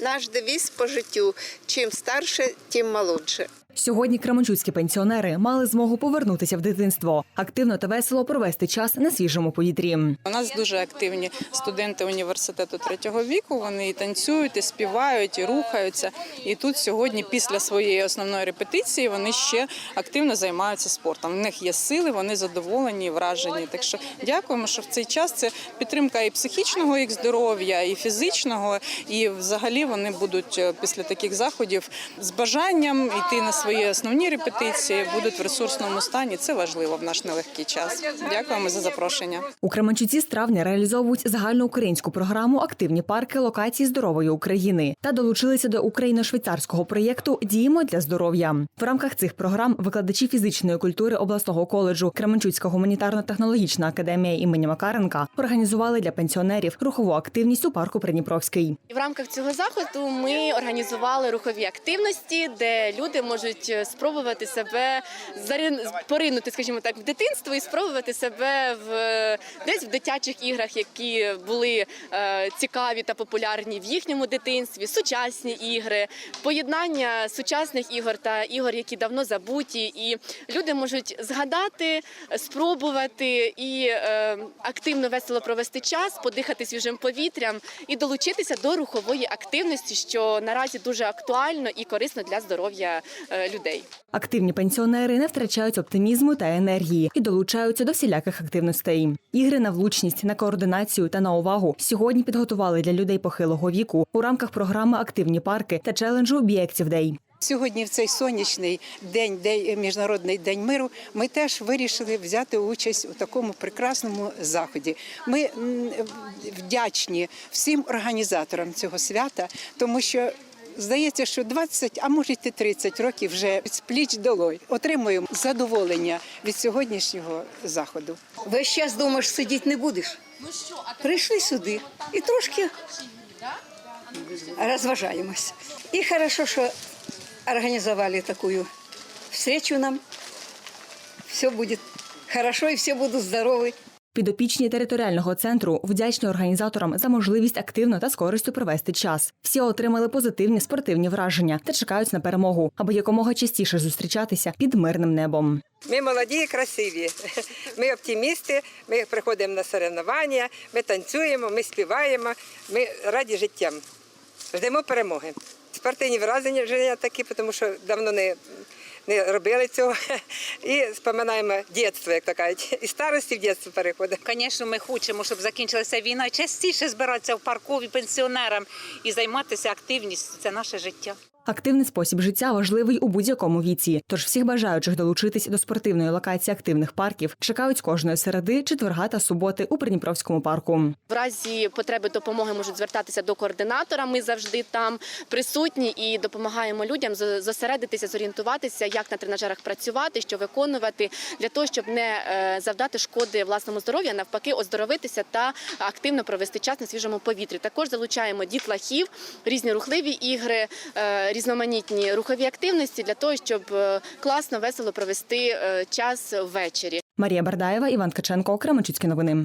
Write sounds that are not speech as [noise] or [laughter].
Наш девіз по життю: чим старше, тим молодше. Сьогодні кременчуцькі пенсіонери мали змогу повернутися в дитинство, активно та весело провести час на свіжому повітрі. У нас дуже активні студенти університету третього віку. Вони і танцюють, і співають, і рухаються. І тут сьогодні, після своєї основної репетиції, вони ще активно займаються спортом. У них є сили, вони задоволені, і вражені. Так що дякуємо, що в цей час це підтримка і психічного їх здоров'я, і фізичного. І взагалі вони будуть е, після таких заходів з бажанням йти на свої основні репетиції, будуть в ресурсному стані. Це важливо в наш нелегкий час. Дякуємо за запрошення. У Кременчуці з травня реалізовують загальноукраїнську програму Активні парки локації здорової України та долучилися до україно-швейцарського проєкту Діємо для здоров'я. В рамках цих програм викладачі фізичної культури обласного коледжу Кременчуцька гуманітарно-технологічна академія імені Макаренка організували для пенсіонерів рухову активність у парку Придніпровський. І в рамках цього заходу ми організували рухові активності, де люди можуть е, спробувати себе поринути, скажімо так, в дитинство і спробувати себе в десь в дитячих іграх, які були е, цікаві та популярні в їхньому дитинстві, сучасні ігри, поєднання сучасних ігор та ігор, які давно забуті, і люди можуть згадати, спробувати і е, активно весело провести час, подихати свіжим повітрям і долучитися до рухової активності, що наразі дуже актуально і корисно для здоров'я е, людей. Активні пенсіонери не втрачають оптимізму та енергії і долучаються до всіляких активностей. Ігри на влучність, на координацію та на увагу сьогодні підготували для людей похилого віку у рамках програми Активні парки та челенджу Active Day. Сьогодні, в цей сонячний день, день міжнародний день миру, ми теж вирішили взяти участь у такому прекрасному заході. Ми вдячні всім організаторам цього свята, тому що. Здається, що 20, а може й 30 років вже з пліч долой отримуємо задоволення від сьогоднішнього заходу. Весь час дома ж сидіти не будеш. Прийшли сюди і трошки розважаємось. І хорошо, що організували таку встречу нам. Все буде хорошо і всі будуть здорові. Підопічні територіального центру вдячні організаторам за можливість активно та з користю провести час. Всі отримали позитивні спортивні враження та чекають на перемогу, аби якомога частіше зустрічатися під мирним небом. Ми молоді і красиві. Ми оптимісти, ми приходимо на соревнування, ми танцюємо, ми співаємо, ми раді життям. Ждемо перемоги. Спортивні враження вже такі, тому що давно не, не робили цього. [laughs] І споминаємо дитинство, як то кажуть. І старості в дитинство переходимо. Звісно, ми хочемо, щоб закінчилася війна, частіше збиратися в паркові пенсіонерам і займатися активністю. Це наше життя. Активний спосіб життя важливий у будь-якому віці. Тож всіх бажаючих долучитись до спортивної локації активних парків чекають кожної середи, четверга та суботи у Придніпровському парку. В разі потреби допомоги можуть звертатися до координатора. Ми завжди там присутні і допомагаємо людям зосередитися, зорієнтуватися, як на тренажерах працювати, що виконувати для того, щоб не е, завдати шкоди власному здоров'ю, а навпаки, оздоровитися та активно провести час на свіжому повітрі. Також залучаємо дітлахів, різні рухливі ігри, е, різноманітні рухові активності для того, щоб е, класно, весело провести е, час ввечері. Марія Бардаєва, Іван Ткаченко, Кременчуцькі новини.